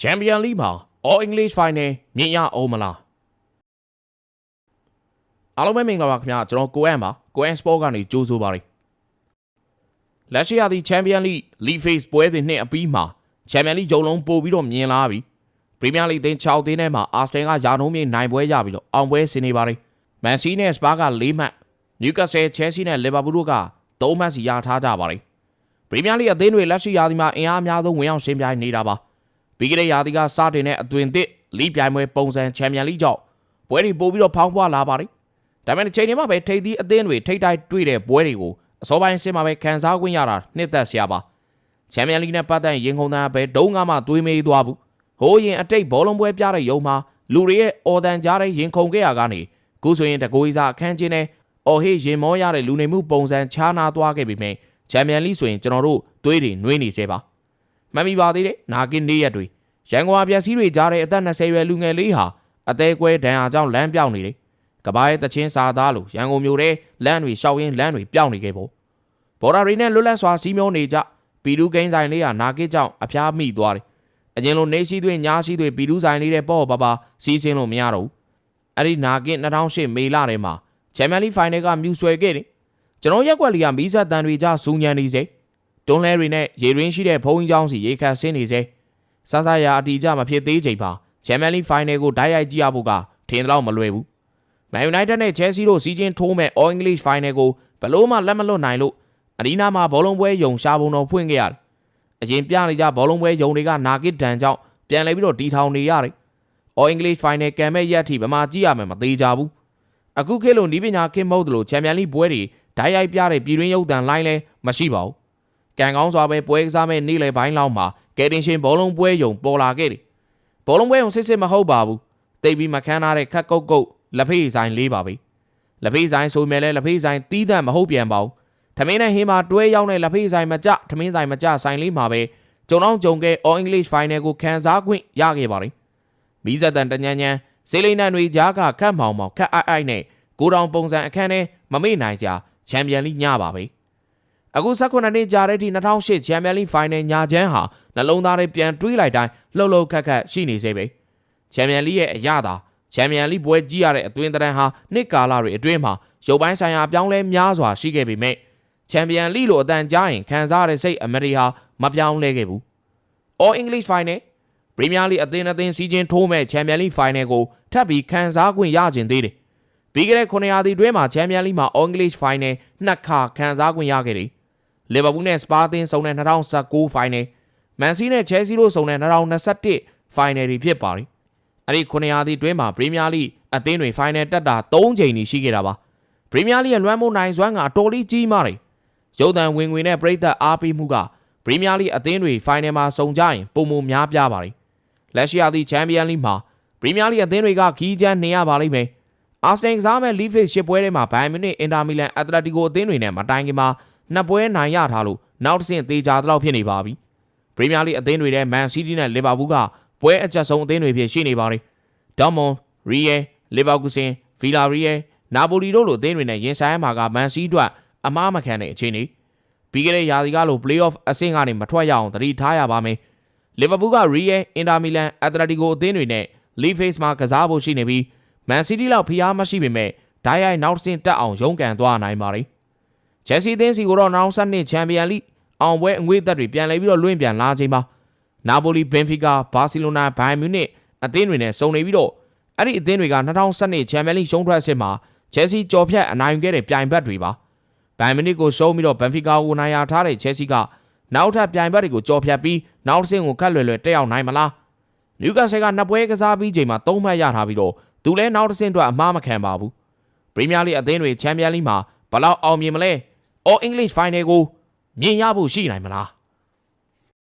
ချန်ပီယံလိမှာ All English Final မြင်ရအောင်မလားအားလုံးပဲမင်္ဂလာပါခင်ဗျာကျွန်တော်ကိုအန်ပါကိုအန်စပေါ့ကနေကြိုးဆိုပါရစေလက်ရှိရသည့်ချန်ပီယံလိ League Phase ပွဲစဉ်နှစ်အပြီးမှာချန်ပီယံလိဂျုံလုံးပို့ပြီးတော့မြင်လာပြီပရီးမီးယားလိအသင်း6သင်းထဲမှာအာစတန်ကယာနှုံးမြေနိုင်ပွဲရပြီးတော့အောင်ပွဲဆင်နေပါတယ်မန်စီးနဲ့စပါးက4မှတ်နယူကာဆယ်ချဲလ်ဆီနဲ့လီဗာပူးတို့က3မှတ်စီရထားကြပါတယ်ပရီးမီးယားလိအသင်းတွေလက်ရှိရာသီမှာအင်အားအများဆုံးဝင်ရောက်ရှင်းပြိုင်နေတာပါ ပြီးခဲ့တဲ့ရာသီကစတင်တဲ့အသွင်သစ်လိပြိုင်ပွဲပုံစံချန်ပီယံလိကြောင့်ပွဲတွေပို့ပြီးတော့ဖောင်းပွားလာပါတယ်။ဒါပေမဲ့တစ်ချိန်တည်းမှာပဲထိပ်သီးအသင်းတွေထိပ်တိုက်တွေ့တဲ့ပွဲတွေကိုအစောပိုင်းအဆင့်မှာပဲခံစား권ရတာနှစ်သက်စရာပါ။ချန်ပီယံလိနဲ့ပတ်သက်ရင်ခုန်သားပဲဒုံးကမှသွေးမေးသွားဘူး။ဟိုးရင်အတိတ်ဘောလုံးပွဲပြတဲ့ရုံမှာလူတွေရဲ့အော်တန်ကြားတဲ့ရင်ခုန်ခဲ့ရကနေခုဆိုရင်တကိုးစားအခန်းချင်းနဲ့အော်ဟေးရင်မောရတဲ့လူနေမှုပုံစံခြားနာသွားခဲ့ပြီမဲ့ချန်ပီယံလိဆိုရင်ကျွန်တော်တို့သွေးတွေနှွေးနေစေပါ။ မှန်ပြီပါသေးတယ်။နာကင်းနေ့ရက်တွေရန်ကုန်အပြက်စီးတွေကြားတဲ့အသက်20ရွယ်လူငယ်လေးဟာအသေးကွဲဒဏ်ရာကြောင့်လမ်းပြောင်းနေတယ်။ကဘာရဲ့တချင်းစာသားလိုရန်ကုန်မြို့ထဲလမ်းတွေရှောက်ရင်းလမ်းတွေပြောင်းနေခဲ့ပေါ့။ဘော်ဒါရီနဲ့လွတ်လပ်စွာစီးမျောနေကြပီတူးကိန်းဆိုင်လေးဟာနာကစ်ကြောင့်အဖျားမိသွားတယ်။အရင်လိုနေရှိသွေးညာရှိသွေးပီတူးဆိုင်လေးတဲ့ပေါ့ပါပါစီးစင်းလို့မရတော့ဘူး။အဲ့ဒီနာကစ်2008မေလထဲမှာချန်ပီယံလိဖိုင်နယ်ကမြူဆွဲခဲ့တယ်။ကျွန်တော်ရက်ွက်လီကမီးဆက်တန်တွေကြစူညံနေစေ။ တွန်းလဲတွေနဲ့ရေရင်းရှိတဲ့ဘုံကြီးကျောင်းစီရေခတ်ဆင်းနေစေ။စဆရာအတီကြမဖြစ်သေးချိန်မှာချန်ပီယံလိဖိုင်နယ်ကိုဓာတ်ရိုက်ကြည့်ရဖို့ကထင်တော့မလွယ်ဘူး။မန်ယူနိုက်တက်နဲ့ချဲလ်ဆီတို့စီးချင်းထိုးမဲ့ All English Final ကိုဘလို့မှလက်မလွတ်နိုင်လို့အဒီနာမှာဘောလုံးပွဲယုံရှာပုံတော်ဖွင့်ခဲ့ရတယ်။အရင်ပြနေကြဘောလုံးပွဲယုံတွေကနာဂစ်ဒန်ကြောင့်ပြန်လဲပြီးတော့တီထောင်နေရတယ်။ All English Final ကံမဲ့ရက်အထိဗမာကြည့်ရမယ်မသေးကြဘူး။အခုခေတ်လိုနီးပညာခင်မဟုတ်သလိုချန်ပီယံလိပွဲတွေဓာတ်ရိုက်ပြတဲ့ပြည်တွင်းရုပ်သံလိုင်းလဲမရှိပါဘူး။ ကံကောင်းစွာပဲပွဲကစားမဲ့နေ့လယ်ပိုင်းလောက်မှာကယ်တင်ရှင်ဘောလုံးပွဲယုံပေါ်လာခဲ့တယ်။ဘောလုံးပွဲယုံစစ်စစ်မဟုတ်ပါဘူး။တိတ်ပြီးမခန်းထားတဲ့ခက်ကုတ်ကုတ်လက်ဖေးဆိုင်လေးပါပဲ။လက်ဖေးဆိုင်ဆိုမြဲလဲလက်ဖေးဆိုင်တီးတန့်မဟုတ်ပြန်ပါဘူး။ထမင်းနဲ့ဟင်းမှာတွဲရောက်တဲ့လက်ဖေးဆိုင်မကြထမင်းဆိုင်မကြဆိုင်လေးမှာပဲဂျုံအောင်ဂျုံကဲ All English Final ကိုခံစား권ရခဲ့ပါတယ်။မီးဇက်တန်တညံညံစေးလိမ့်နန်တွေကြားကခတ်မောင်မောင်ခတ်အိုက်အိုက်နဲ့ကိုတောင်ပုံစံအခန်းနဲ့မမေ့နိုင်စရာချန်ပီယံလိညပါပဲ။ အခု18နှစ်ကြာတဲ့အထိ2008ချန်ပီယံလိဖိုင်နယ်ညာချမ်းဟာနှလုံးသားတွေပြန်တွေးလိုက်တိုင်းလှုပ်လှုပ်ခတ်ခတ်ရှိနေစေပဲချန်ပီယံလိရဲ့အရသာချန်ပီယံလိပွဲကြီးရတဲ့အသွင်သဏ္ဍာန်ဟာနှစ်ကာလတွေအတွင်းမှာရုပ်ပိုင်းဆိုင်ရာအပြောင်းလဲများစွာရှိခဲ့ပေမဲ့ချန်ပီယံလိလိုအတန်ကြားရင်ခံစားရတဲ့စိတ်အမရီဟာမပြောင်းလဲခဲ့ဘူး All English Final ပရီးမီးယားလိအသင်းအသင်းစီးချင်းထိုးမဲ့ချန်ပီယံလိဖိုင်နယ်ကိုထပ်ပြီးခံစား권ရကျင်သေးတယ်ပြီးခဲ့တဲ့9ရာသီတွင်းမှာချန်ပီယံလိမှာ All English Final နှစ်ခါခံစား권ရခဲ့တယ် လီဗာပူးနဲ့စပါးအသင်းစုံတဲ့2019ဖိုင်နယ်မန်စီးနဲ့ချဲလ်ဆီတို့စုံတဲ့2021ဖိုင်နယ်တွေဖြစ်ပါတယ်။အဲ့ဒီ9ရာသီတွင်းမှာပရီးမီးယားလိအသင်းတွေဖိုင်နယ်တက်တာ3ချိန်နေရှိခဲ့တာပါ။ပရီးမီးယားလိရဲ့လွှမ်းမိုးနိုင်စွမ်းကအတော်လေးကြီးမားတယ်။ရုပ်သံဝင်ငွေနဲ့ပြည်သက်အားပေးမှုကပရီးမီးယားလိအသင်းတွေဖိုင်နယ်မှာစုံကြရင်ပုံမများပြားပါတယ်။လက်ရှိရာသီချန်ပီယံလိမှာပရီးမီးယားလိအသင်းတွေကခီးချမ်းနေရပါလိမ့်မယ်။အာစနယ်ကစားမဲ့လီဖေ့ရှစ်ပွဲထဲမှာဘိုင်မြူနစ်အင်တာမီလန်အက်တလက်တီကိုအသင်းတွေနဲ့မတိုင်ခင်မှာ နှစ်ပွဲနိုင်ရထားလို့နောက်တစ်ဆင့်သေးချာတော့ဖြစ်နေပါပြီ။ပရီးမီးယားလိအသင်းတွေထဲမန်စီးတီးနဲ့လီဗာပူးကပွဲအကျဆုံးအသင်းတွေဖြစ်ရှိနေပါတယ်။ဒေါမွန်၊ရီယယ်၊လီဗာပူးဆင်၊ဗီလာရီယယ်၊နာပိုလီတို့လိုအသင်းတွေနဲ့ရင်ဆိုင်မှာကမန်စီးအတွက်အမားမခံတဲ့အခြေအနေ။ပြီးခဲ့တဲ့ရာသီကလို play-off အဆင့်ကနေမထွက်ရအောင်သတိထားရပါမယ်။လီဗာပူးကရီယယ်၊အင်တာမီလန်၊အက်တလက်တီကိုအသင်းတွေနဲ့လီဖေ့စ်မှာကစားဖို့ရှိနေပြီးမန်စီးတီးလောက်ဖိအားမရှိပေမဲ့ဒိုင်ရိုက်နောက်တစ်ဆင့်တက်အောင်ရုန်းကန်သွားနိုင်ပါတယ်။ ချယ်ဆီအသင်းစီကိုတော့နောက်ဆက်နှစ်ချန်ပီယံလိအောင်ပွဲအငွေ့သက်တွေပြန်လဲပြီးတော့လွင့်ပြန်လာချိန်မှာနာပိုလီဘင်ဖီကာဘာစီလိုနာဘိုင်မြူနစ်အသင်းတွေနဲ့စုံနေပြီးတော့အဲ့ဒီအသင်းတွေက2012ချန်ပီယံလိရှုံးထွက်စစ်မှာချယ်ဆီကြော်ဖြတ်အနိုင်ယူခဲ့တဲ့ပြိုင်ဘက်တွေပါဘိုင်မြူနစ်ကိုရှုံးပြီးတော့ဘန်ဖီကာကိုနိုင်ရထားတဲ့ချယ်ဆီကနောက်ထပ်ပြိုင်ဘက်တွေကိုကြော်ဖြတ်ပြီးနောက်တစ်ဆင့်ကိုခတ်လွယ်လွယ်တက်ရောက်နိုင်မလားနယူကာဆယ်ကနှစ်ပွဲကစားပြီးချိန်မှာ၃မှတ်ရထားပြီးတော့သူလည်းနောက်တစ်ဆင့်အတွက်အမှားမခံပါဘူးပရီးမီးယားလိအသင်းတွေချန်ပီယံလိမှာဘယ်လောက်အောင်မြင်မလဲ All English Final ကိုမြင်ရဖို့ရှိနိုင်မလား